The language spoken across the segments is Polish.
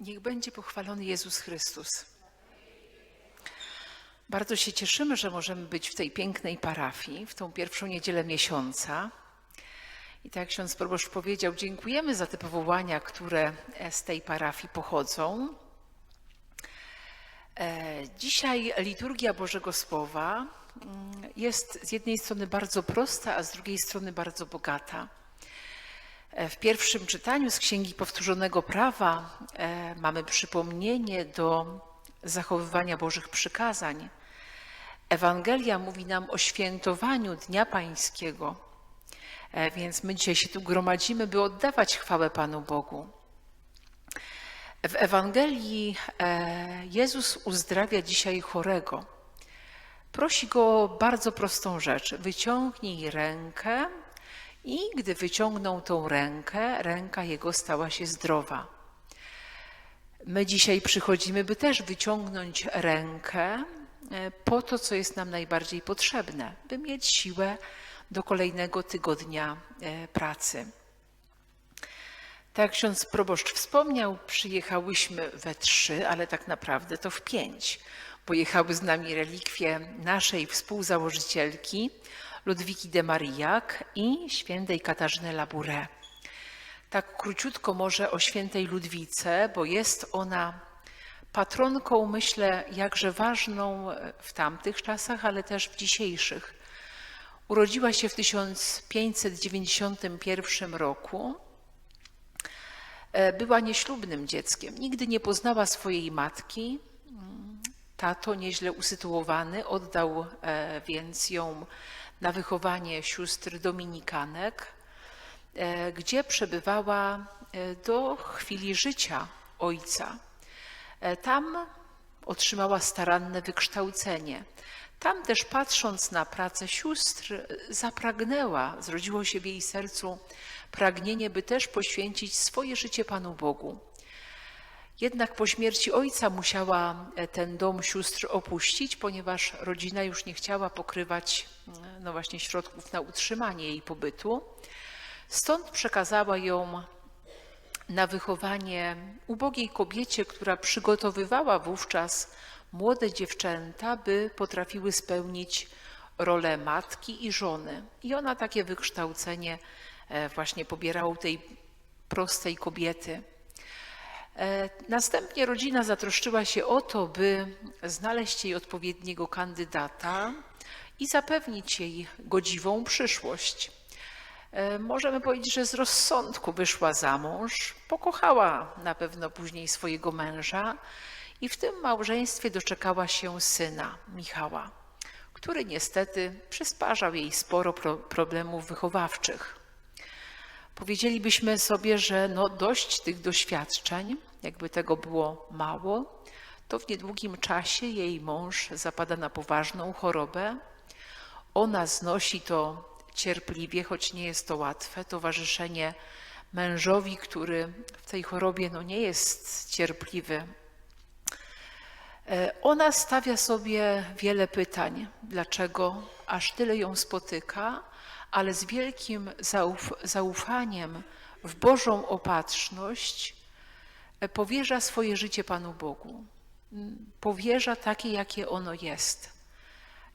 Niech będzie pochwalony Jezus Chrystus. Bardzo się cieszymy, że możemy być w tej pięknej parafii, w tą pierwszą niedzielę miesiąca. I tak jak ksiądz proboszcz powiedział, dziękujemy za te powołania, które z tej parafii pochodzą. E, Dzisiaj liturgia Bożego Słowa mm, jest z jednej strony bardzo prosta, a z drugiej strony bardzo bogata. E, W pierwszym czytaniu z Księgi Powtórzonego Prawa e, mamy przypomnienie do zachowywania Bożych przykazań. Ewangelia mówi nam o świętowaniu Dnia Pańskiego, E, więc my dzisiaj się tu gromadzimy, by oddawać chwałę Panu Bogu. W Ewangelii Jezus uzdrawia dzisiaj chorego. Prosi go o bardzo prostą rzecz. Wyciągnij rękę i gdy wyciągnął tą rękę, ręka jego stała się zdrowa. My dzisiaj przychodzimy, by też wyciągnąć rękę e, po to, co jest nam najbardziej potrzebne, by mieć siłę do kolejnego tygodnia e, pracy. Tak jak ksiądz proboszcz wspomniał, przyjechałyśmy we trzy, ale tak naprawdę to w pięć, bo jechały z nami relikwie naszej współzałożycielki Ludwiki de Marillac i świętej Katarzyny Labouré. Tak króciutko może o świętej Ludwice, bo jest ona patronką, myślę, jakże ważną w tamtych czasach, ale też w dzisiejszych. Urodziła się w 1591 roku. E, Była nieślubnym dzieckiem. Nigdy nie poznała swojej matki. Tato, nieźle usytuowany, oddał e, więc ją na wychowanie sióstr dominikanek, e, gdzie przebywała e, do chwili życia ojca. E, Tam otrzymała staranne wykształcenie. Tam też patrząc na pracę sióstr, zapragnęła, zrodziło się w jej sercu pragnienie, by też poświęcić swoje życie Panu Bogu. Jednak po śmierci ojca musiała e, ten dom sióstr opuścić, ponieważ rodzina już nie chciała pokrywać mm, no właśnie środków na utrzymanie jej pobytu. Stąd przekazała ją na wychowanie ubogiej kobiecie, która przygotowywała wówczas młode dziewczęta, by potrafiły spełnić rolę matki i żony. I ona takie wykształcenie e, właśnie pobierała u tej prostej kobiety. E, Następnie rodzina zatroszczyła się o to, by znaleźć jej odpowiedniego kandydata i zapewnić jej godziwą przyszłość. E, Możemy powiedzieć, że z rozsądku wyszła za mąż, pokochała na pewno później swojego męża i w tym małżeństwie doczekała się syna, Michała, który niestety przysparzał jej sporo pro problemów wychowawczych. Powiedzielibyśmy sobie, że no dość tych doświadczeń, jakby tego było mało, to w niedługim czasie jej mąż zapada na poważną chorobę. Ona znosi to cierpliwie, choć nie jest to łatwe, towarzyszenie mężowi, który w tej chorobie no, nie jest cierpliwy. E, Ona stawia sobie wiele pytań, dlaczego aż tyle ją spotyka, ale z wielkim zauf zaufaniem w Bożą opatrzność e, powierza swoje życie Panu Bogu. Mm, Powierza takie, jakie ono jest.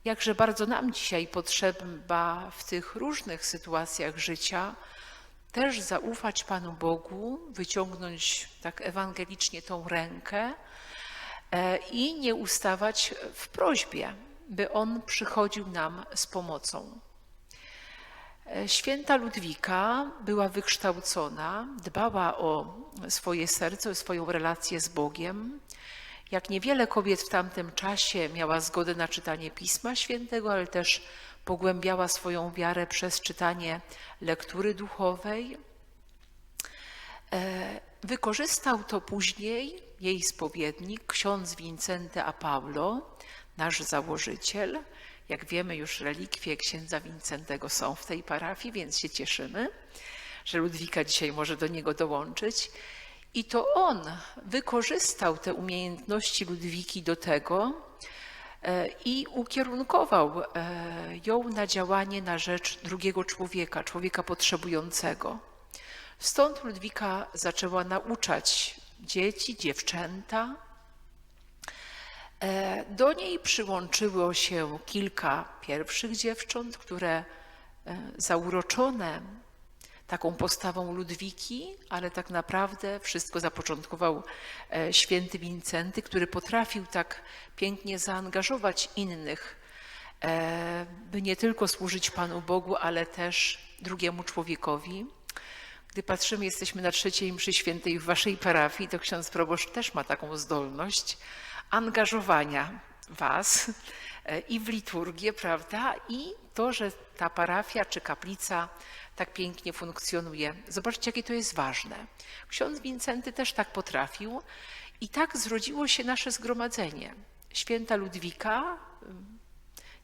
Jakże bardzo nam dzisiaj potrzeba w tych różnych sytuacjach życia też zaufać Panu Bogu, wyciągnąć tak ewangelicznie tą rękę i nie ustawać w prośbie, by On przychodził nam z pomocą. E, Święta Ludwika była wykształcona, dbała o swoje serce, o swoją relację z Bogiem. Jak niewiele kobiet w tamtym czasie miała zgodę na czytanie Pisma Świętego, ale też pogłębiała swoją wiarę przez czytanie lektury duchowej. E, Wykorzystał to później jej spowiednik, ksiądz Wincenty a Paulo, nasz założyciel. Jak wiemy, już relikwie księdza Wincentego są w tej parafii, więc się cieszymy, że Ludwika dzisiaj może do niego dołączyć. I to on wykorzystał te umiejętności Ludwiki do tego e, i ukierunkował e, ją na działanie na rzecz drugiego człowieka, człowieka potrzebującego. Stąd Ludwika zaczęła nauczać dzieci, dziewczęta. E, Do niej przyłączyło się kilka pierwszych dziewcząt, które e, zauroczone taką postawą Ludwiki, ale tak naprawdę wszystko zapoczątkował e, święty Wincenty, który potrafił tak pięknie zaangażować innych, by nie tylko służyć Panu Bogu, ale też drugiemu człowiekowi. Gdy patrzymy, jesteśmy na trzeciej mszy świętej w waszej parafii, to ksiądz proboszcz też ma taką zdolność angażowania was e, i w liturgię, prawda? I to, że ta parafia czy kaplica tak pięknie funkcjonuje. Zobaczcie, jakie to jest ważne. Ksiądz Wincenty też tak potrafił i tak zrodziło się nasze zgromadzenie. Święta Ludwika,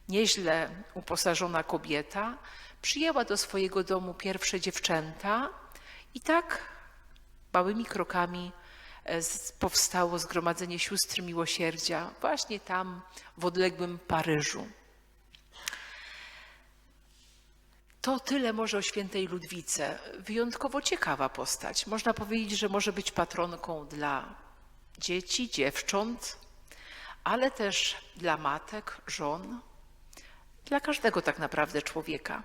nieźle uposażona kobieta, przyjęła do swojego domu pierwsze dziewczęta i tak małymi krokami e, powstało Zgromadzenie Sióstr Miłosierdzia właśnie tam w odległym Paryżu. To tyle może o świętej Ludwice. Wyjątkowo ciekawa postać. Można powiedzieć, że może być patronką dla dzieci, dziewcząt, ale też dla matek, żon, dla każdego tak naprawdę człowieka.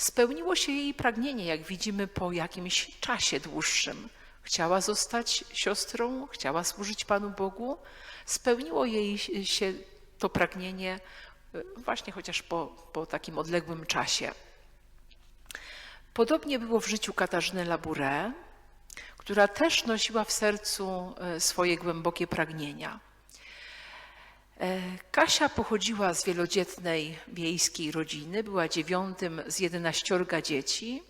Spełniło się jej pragnienie, jak widzimy, po jakimś czasie dłuższym. Chciała zostać siostrą, chciała służyć Panu Bogu. Spełniło jej się to pragnienie y, właśnie chociaż po, po takim odległym czasie. Podobnie było w życiu Katarzyny Labouré, która też nosiła w sercu e, swoje głębokie pragnienia. E, Kasia pochodziła z wielodzietnej wiejskiej rodziny, była dziewiątym z jedenaściorga dzieci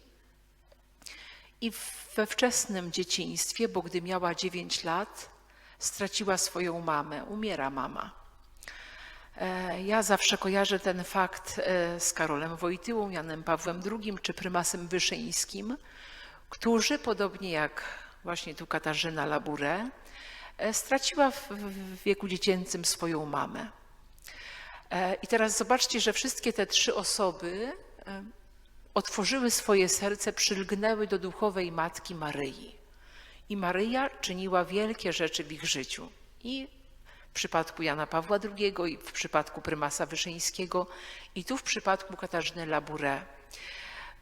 i we wczesnym dzieciństwie, bo gdy miała 9 lat, straciła swoją mamę, umiera mama. E, Ja zawsze kojarzę ten fakt e, z Karolem Wojtyłą, Janem Pawłem II czy prymasem Wyszyńskim, którzy, podobnie jak właśnie tu Katarzyna Labouré, e, straciła w w wieku dziecięcym swoją mamę. E, I teraz zobaczcie, że wszystkie te trzy osoby e, otworzyły swoje serce, przylgnęły do duchowej matki Maryi. I Maryja czyniła wielkie rzeczy w ich życiu. I w przypadku Jana Pawła II, i w przypadku prymasa Wyszyńskiego, i tu w przypadku Katarzyny Labouré.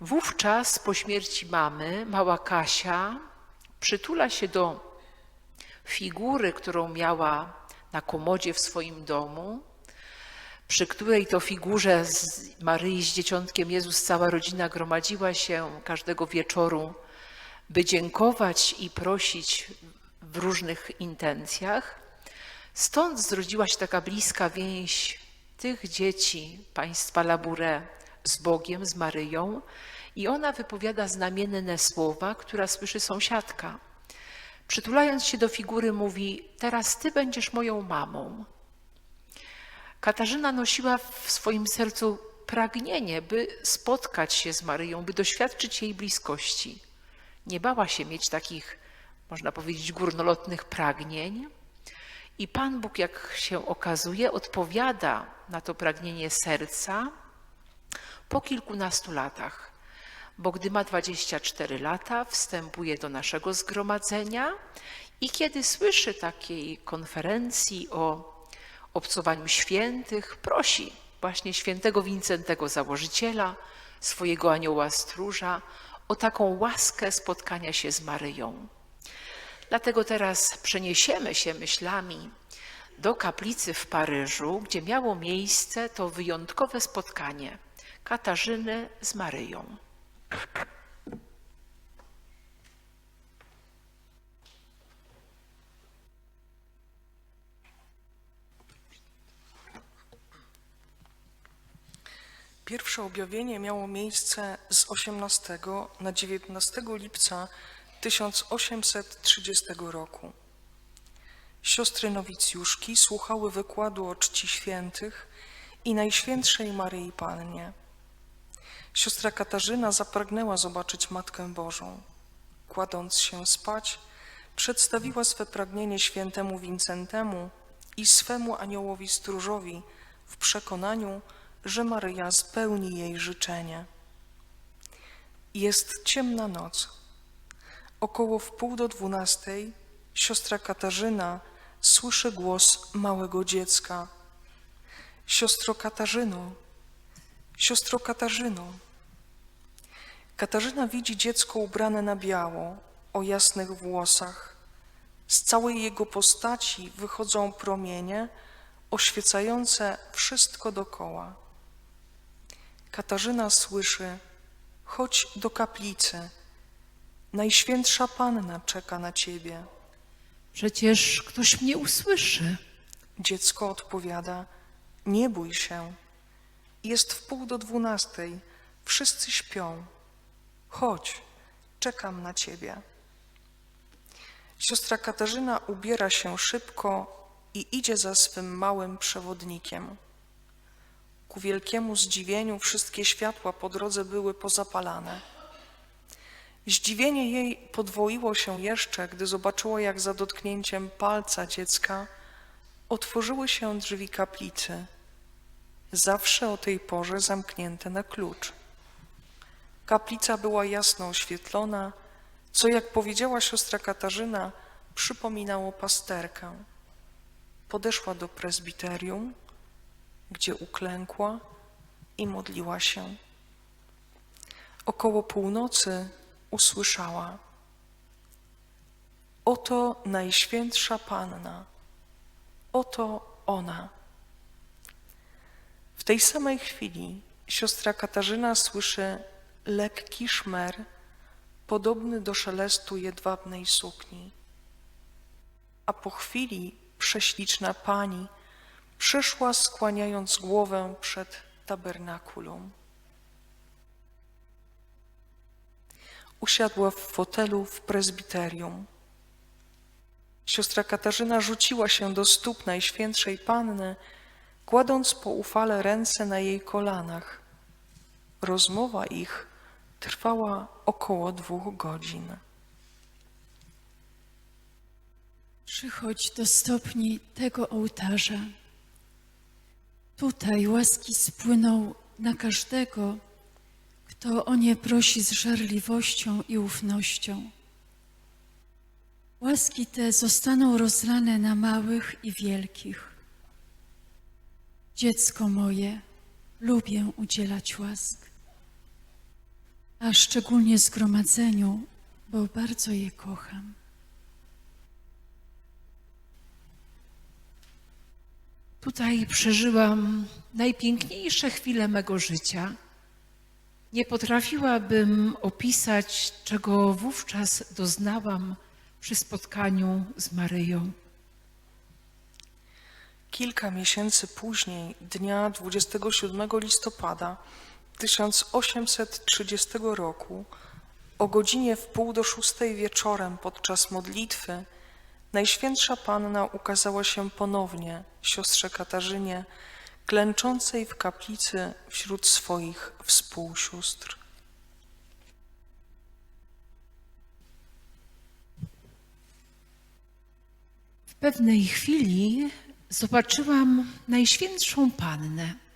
Wówczas po śmierci mamy mała Kasia przytula się do figury, którą miała na komodzie w swoim domu, przy której to figurze z Maryi z Dzieciątkiem Jezus cała rodzina gromadziła się każdego wieczoru, by dziękować i prosić w różnych intencjach. Stąd zrodziła się taka bliska więź tych dzieci państwa Labouré z Bogiem, z Maryją i ona wypowiada znamienne słowa, która słyszy sąsiadka. Przytulając się do figury mówi, teraz ty będziesz moją mamą. Katarzyna nosiła w swoim sercu pragnienie, by spotkać się z Maryją, by doświadczyć jej bliskości. Nie bała się mieć takich, można powiedzieć, górnolotnych pragnień. I Pan Bóg, jak się okazuje, odpowiada na to pragnienie serca po kilkunastu latach. Bo gdy ma 24 lata, wstępuje do naszego zgromadzenia i kiedy słyszy takiej konferencji o obcowaniu świętych, prosi właśnie świętego Wincentego założyciela, swojego anioła stróża, o taką łaskę spotkania się z Maryją. Dlatego teraz przeniesiemy się myślami do kaplicy w Paryżu, gdzie miało miejsce to wyjątkowe spotkanie Katarzyny z Maryją. Pierwsze objawienie miało miejsce z 18 na 19 lipca 1830 roku. Siostry nowicjuszki słuchały wykładu o czci świętych i Najświętszej Maryi Pannie. Siostra Katarzyna zapragnęła zobaczyć Matkę Bożą. Kładąc się spać, przedstawiła swe pragnienie świętemu Wincentemu i swemu aniołowi stróżowi w przekonaniu, że Maryja spełni jej życzenie. Jest ciemna noc. Około wpół do dwunastej Siostra Katarzyna słyszy głos małego dziecka. Siostro Katarzyno, siostro Katarzyno. Katarzyna widzi dziecko ubrane na biało, o jasnych włosach. Z całej jego postaci wychodzą promienie oświecające wszystko dokoła. Katarzyna słyszy: Chodź do kaplicy. Najświętsza Panna czeka na ciebie. Przecież ktoś mnie usłyszy. Dziecko odpowiada: Nie bój się. Jest w pół do dwunastej. Wszyscy śpią. Chodź, czekam na ciebie. Siostra Katarzyna ubiera się szybko i idzie za swym małym przewodnikiem. Ku wielkiemu zdziwieniu wszystkie światła po drodze były pozapalane. Zdziwienie jej podwoiło się jeszcze, gdy zobaczyła, jak za dotknięciem palca dziecka otworzyły się drzwi kaplicy, zawsze o tej porze zamknięte na klucz. Kaplica była jasno oświetlona, co, jak powiedziała siostra Katarzyna, przypominało pasterkę. Podeszła do prezbiterium, gdzie uklękła i modliła się. Około północy usłyszała: Oto Najświętsza Panna, oto ona. W tej samej chwili siostra Katarzyna słyszy lekki szmer, podobny do szelestu jedwabnej sukni. A po chwili prześliczna pani przyszła skłaniając głowę przed tabernakulum. Usiadła w fotelu w prezbiterium. Siostra Katarzyna rzuciła się do stóp Najświętszej Panny, kładąc poufale ręce na jej kolanach. Rozmowa ich trwała około dwóch godzin. Przychodź do stopni tego ołtarza. Tutaj łaski spłyną na każdego, kto o nie prosi z żarliwością i ufnością. Łaski te zostaną rozlane na małych i wielkich. Dziecko moje, lubię udzielać łask, a szczególnie zgromadzeniu, bo bardzo je kocham. Tutaj przeżyłam najpiękniejsze chwile mego życia. Nie potrafiłabym opisać, czego wówczas doznałam przy spotkaniu z Maryją. Kilka miesięcy później, dnia 27 listopada 1830 roku, o godzinie w pół do szóstej wieczorem podczas modlitwy, Najświętsza Panna ukazała się ponownie siostrze Katarzynie, klęczącej w kaplicy wśród swoich współsióstr. W pewnej chwili zobaczyłam Najświętszą Pannę.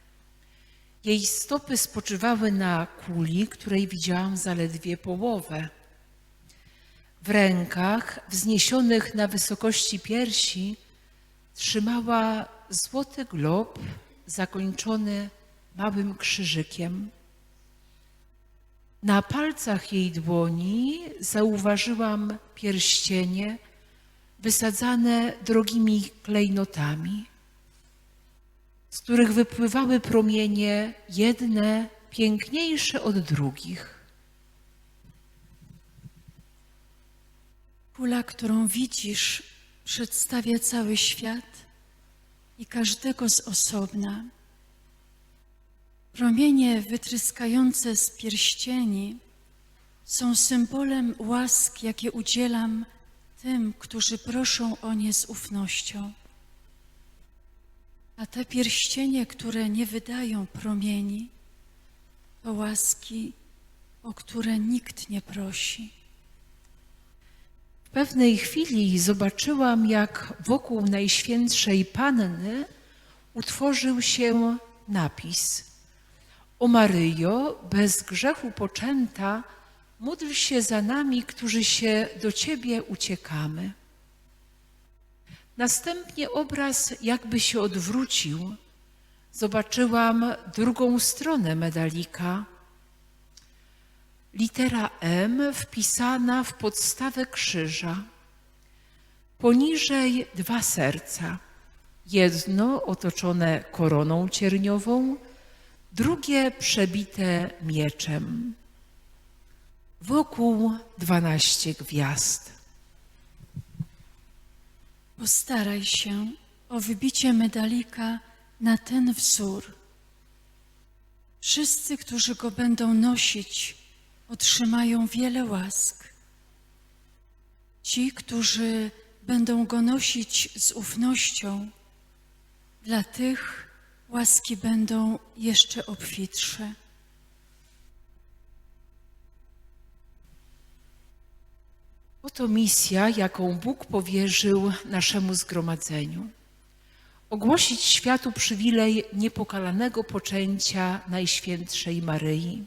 Jej stopy spoczywały na kuli, której widziałam zaledwie połowę. W rękach, wzniesionych na wysokości piersi, trzymała złoty glob zakończony małym krzyżykiem. Na palcach jej dłoni zauważyłam pierścienie wysadzane drogimi klejnotami, z których wypływały promienie jedne piękniejsze od drugich. Kula, którą widzisz, przedstawia cały świat i każdego z osobna. Promienie wytryskające z pierścieni są symbolem łask, jakie udzielam tym, którzy proszą o nie z ufnością. A te pierścienie, które nie wydają promieni, to łaski, o które nikt nie prosi. W pewnej chwili zobaczyłam, jak wokół Najświętszej Panny utworzył się napis: O Maryjo, bez grzechu poczęta, módl się za nami, którzy się do Ciebie uciekamy. Następnie obraz jakby się odwrócił. Zobaczyłam drugą stronę medalika. Litera M wpisana w podstawę krzyża. Poniżej dwa serca. Jedno otoczone koroną cierniową, drugie przebite mieczem. Wokół dwanaście gwiazd. Postaraj się o wybicie medalika na ten wzór. Wszyscy, którzy go będą nosić, otrzymają wiele łask. Ci, którzy będą go nosić z ufnością, dla tych łaski będą jeszcze obfitsze. Oto misja, jaką Bóg powierzył naszemu zgromadzeniu. Ogłosić światu przywilej niepokalanego poczęcia Najświętszej Maryi.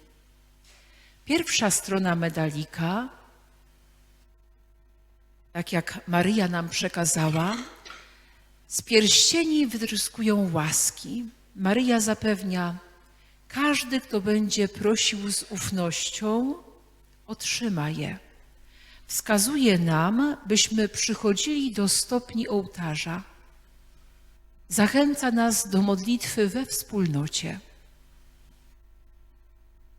Pierwsza strona medalika, tak jak Maryja nam przekazała, z pierścieni wytryskują łaski. Maryja zapewnia, każdy, kto będzie prosił z ufnością, otrzyma je. Wskazuje nam, byśmy przychodzili do stopni ołtarza. Zachęca nas do modlitwy we wspólnocie.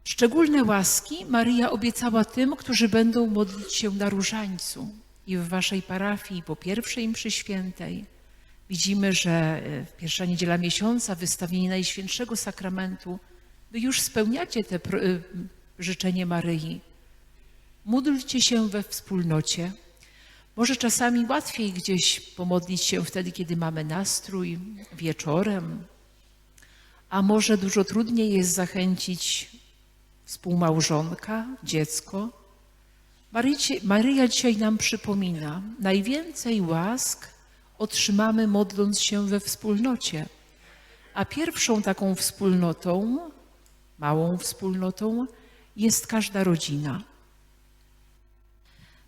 Szczególne łaski Maryja obiecała tym, którzy będą modlić się na różańcu i w waszej parafii po pierwszej mszy świętej. Widzimy, że e, pierwsza niedziela miesiąca wystawienie Najświętszego Sakramentu, wy już spełniacie te y, życzenie Maryi. Módlcie się we wspólnocie. Może czasami łatwiej gdzieś pomodlić się wtedy, kiedy mamy nastrój, wieczorem, a może dużo trudniej jest zachęcić współmałżonka, dziecko. Maryja dzisiaj nam przypomina, najwięcej łask otrzymamy modląc się we wspólnocie. A pierwszą taką wspólnotą, małą wspólnotą, jest każda rodzina.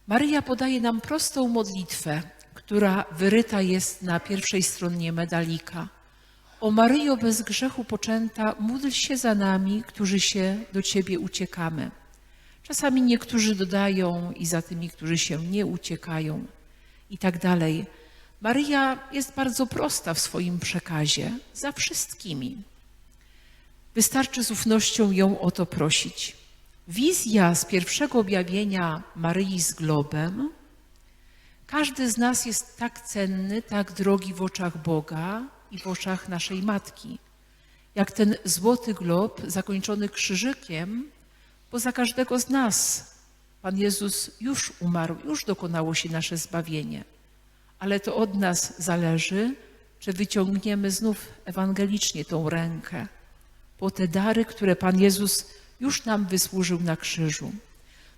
Maryja podaje nam prostą modlitwę, która wyryta jest na pierwszej stronie medalika. O Maryjo bez grzechu poczęta, módl się za nami, którzy się do Ciebie uciekamy. Czasami niektórzy dodają i za tymi, którzy się nie uciekają i tak dalej. Maryja jest bardzo prosta w swoim przekazie, za wszystkimi. Wystarczy z ufnością ją o to prosić. Wizja z pierwszego objawienia Maryi z globem. Każdy z nas jest tak cenny, tak drogi w oczach Boga i w oczach naszej Matki. Jak ten złoty glob zakończony krzyżykiem, bo za każdego z nas Pan Jezus już umarł, już dokonało się nasze zbawienie. Ale to od nas zależy, czy wyciągniemy znów ewangelicznie tą rękę po te dary, które Pan Jezus już nam wysłużył na krzyżu.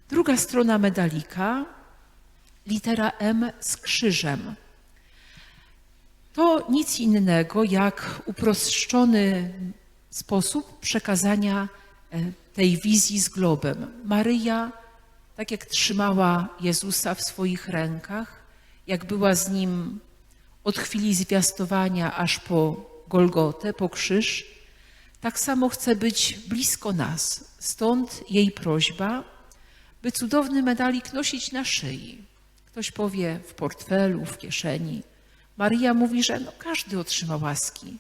Druga strona medalika, litera M z krzyżem. To nic innego jak uproszczony sposób przekazania e, tej wizji z globem. Maryja, tak jak trzymała Jezusa w swoich rękach, jak była z nim od chwili zwiastowania aż po Golgotę, po krzyż, tak samo chce być blisko nas. Stąd jej prośba, by cudowny medalik nosić na szyi. Ktoś powie w portfelu, w kieszeni. Maria mówi, że no, każdy otrzyma łaski,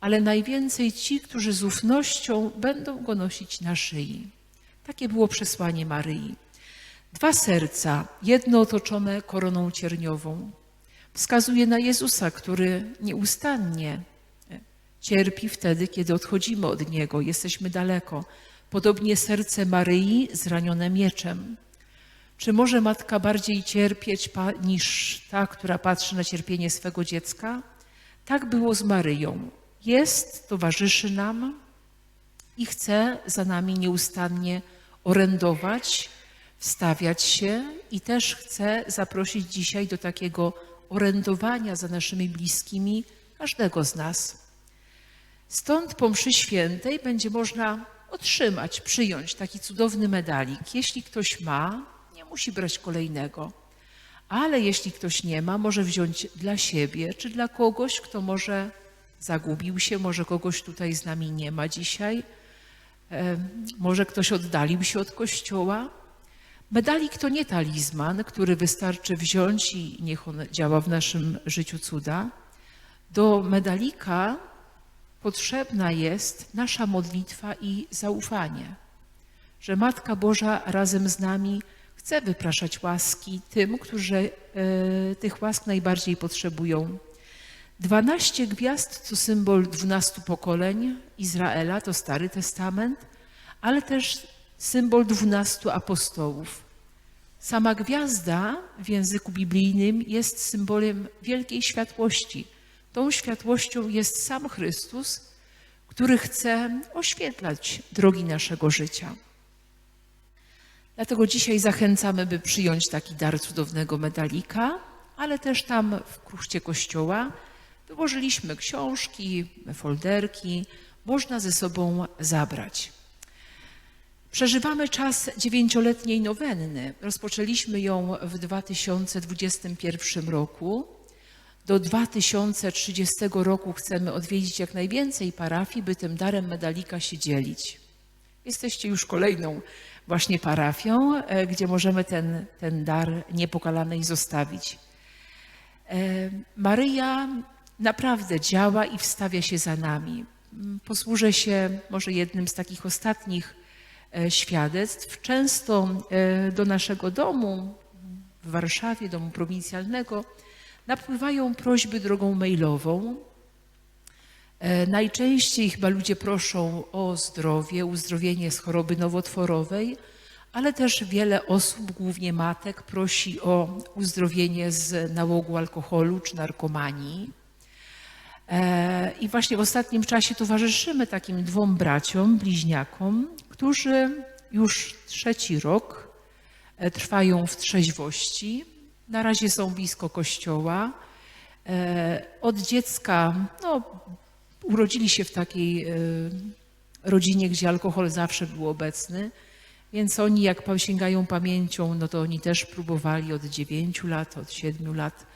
ale najwięcej ci, którzy z ufnością będą go nosić na szyi. Takie było przesłanie Maryi. Dwa serca, jedno otoczone koroną cierniową, wskazuje na Jezusa, który nieustannie cierpi wtedy, kiedy odchodzimy od Niego, jesteśmy daleko. Podobnie serce Maryi zranione mieczem. Czy może matka bardziej cierpieć niż ta, która patrzy na cierpienie swego dziecka? Tak było z Maryją. Jest, towarzyszy nam i chce za nami nieustannie orędować, wstawiać się i też chce zaprosić dzisiaj do takiego orędowania za naszymi bliskimi każdego z nas. Stąd po mszy świętej będzie można otrzymać, przyjąć taki cudowny medalik. Jeśli ktoś ma, nie musi brać kolejnego. ale jeśli ktoś nie ma, może wziąć dla siebie czy dla kogoś, kto może zagubił się, może kogoś tutaj z nami nie ma dzisiaj, może ktoś oddalił się od kościoła. Medalik to nie talizman, który wystarczy wziąć i niech on działa w naszym życiu cuda. Do medalika potrzebna jest nasza modlitwa i zaufanie, że Matka Boża razem z nami chce wypraszać łaski tym, którzy e, tych łask najbardziej potrzebują. Dwanaście gwiazd to symbol dwunastu pokoleń Izraela, to Stary Testament, ale też symbol dwunastu apostołów. Sama gwiazda w języku biblijnym jest symbolem wielkiej światłości. Tą światłością jest sam Chrystus, który chce oświetlać drogi naszego życia. Dlatego dzisiaj zachęcamy, by przyjąć taki dar cudownego medalika, ale też tam w kruszcie kościoła wyłożyliśmy książki, folderki, można ze sobą zabrać. Przeżywamy czas dziewięcioletniej nowenny. Rozpoczęliśmy ją w 2021 roku. Do 2030 roku chcemy odwiedzić jak najwięcej parafii, by tym darem medalika się dzielić. Jesteście już kolejną właśnie parafią, e, gdzie możemy ten, ten dar niepokalanej zostawić. E, Maryja naprawdę działa i wstawia się za nami. Mm, Posłużę się może jednym z takich ostatnich e, świadectw. Często do naszego domu w Warszawie, domu prowincjalnego, napływają prośby drogą mailową. E, Najczęściej chyba ludzie proszą o zdrowie, uzdrowienie z choroby nowotworowej, ale też wiele osób, głównie matek, prosi o uzdrowienie z nałogu alkoholu czy narkomanii. E, I właśnie w ostatnim czasie towarzyszymy takim dwom braciom, bliźniakom, którzy już trzeci rok e, trwają w trzeźwości. Na razie są blisko kościoła. E, Od dziecka no, urodzili się w takiej e, rodzinie, gdzie alkohol zawsze był obecny, więc oni jak sięgają pamięcią, no to oni też próbowali od 9 lat, od 7 lat,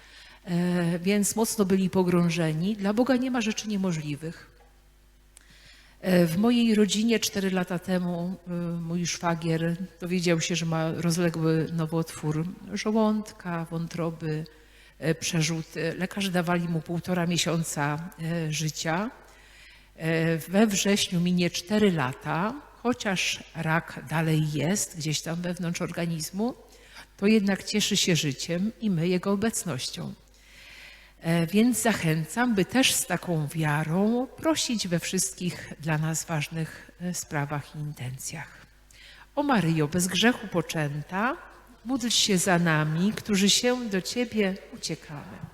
e, więc mocno byli pogrążeni. Dla Boga nie ma rzeczy niemożliwych. E, W mojej rodzinie cztery lata temu e, mój szwagier dowiedział się, że ma rozległy nowotwór żołądka, wątroby, e, przerzuty. Lekarze dawali mu półtora miesiąca życia. We wrześniu minie cztery lata, chociaż rak dalej jest gdzieś tam wewnątrz organizmu, to jednak cieszy się życiem i my jego obecnością. E, Więc zachęcam, by też z taką wiarą prosić we wszystkich dla nas ważnych e, sprawach i intencjach. O Maryjo, bez grzechu poczęta, módl się za nami, którzy się do Ciebie uciekamy.